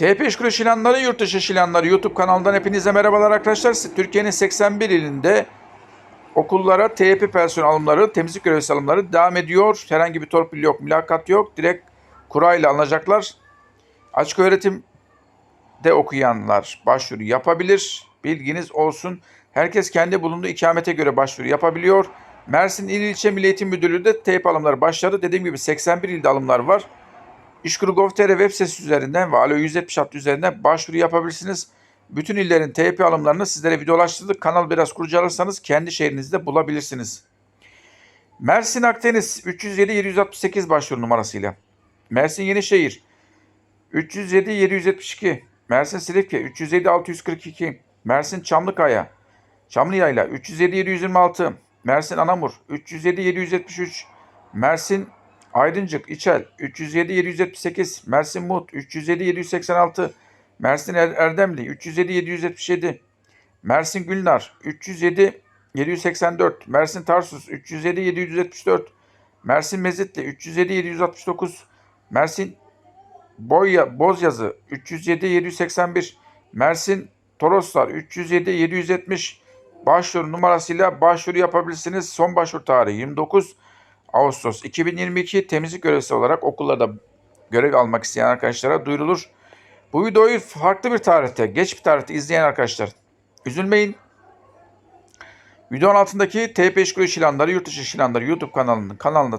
TP İşkur İş İlanları, Yurt Dışı İş İlanları YouTube kanalından hepinize merhabalar arkadaşlar. Türkiye'nin 81 ilinde okullara TP personel alımları, temizlik görevlisi alımları devam ediyor. Herhangi bir torpil yok, mülakat yok. Direkt kura ile alınacaklar. Açık öğretim de okuyanlar başvuru yapabilir. Bilginiz olsun. Herkes kendi bulunduğu ikamete göre başvuru yapabiliyor. Mersin İl İlçe Milli Eğitim Müdürlüğü de TEYP alımları başladı. Dediğim gibi 81 ilde alımlar var. İşkur.gov.tr web sitesi üzerinden ve Alo 176 üzerinden başvuru yapabilirsiniz. Bütün illerin TYP alımlarını sizlere videolaştırdık. Kanal biraz kurcalarsanız kendi şehrinizde bulabilirsiniz. Mersin Akdeniz 307 768 başvuru numarasıyla. Mersin Yenişehir 307 772. Mersin Silifke 307 642. Mersin Çamlıkaya Çamlıyayla 307 726. Mersin Anamur 307 773. Mersin Aydıncık İçel 307 778. Mersin Mut 307 786. Mersin Er- Erdemli 307 777. Mersin Gülnar 307 784. Mersin Tarsus 307 774. Mersin Mezitli 307 769. Mersin Boya, Bozyazı 307 781. Mersin Toroslar 307 770. Başvuru numarasıyla başvuru yapabilirsiniz. Son başvuru tarihi 29 Ağustos 2022 temizlik görevlisi olarak okullarda görev almak isteyen arkadaşlara duyurulur. Bu videoyu farklı bir tarihte, geç bir tarihte izleyen arkadaşlar üzülmeyin. Videonun altındaki TP İş İlanları, Yurt Dışı İş İlanları YouTube kanalının kanalına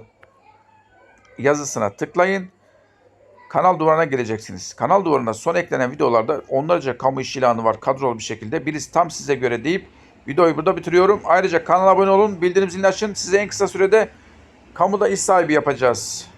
yazısına tıklayın. Kanal duvarına geleceksiniz. Kanal duvarına son eklenen videolarda onlarca kamu iş ilanı var kadrolu bir şekilde. Birisi tam size göre deyip videoyu burada bitiriyorum. Ayrıca kanala abone olun, bildirim zilini açın. Size en kısa sürede kamuda iş sahibi yapacağız.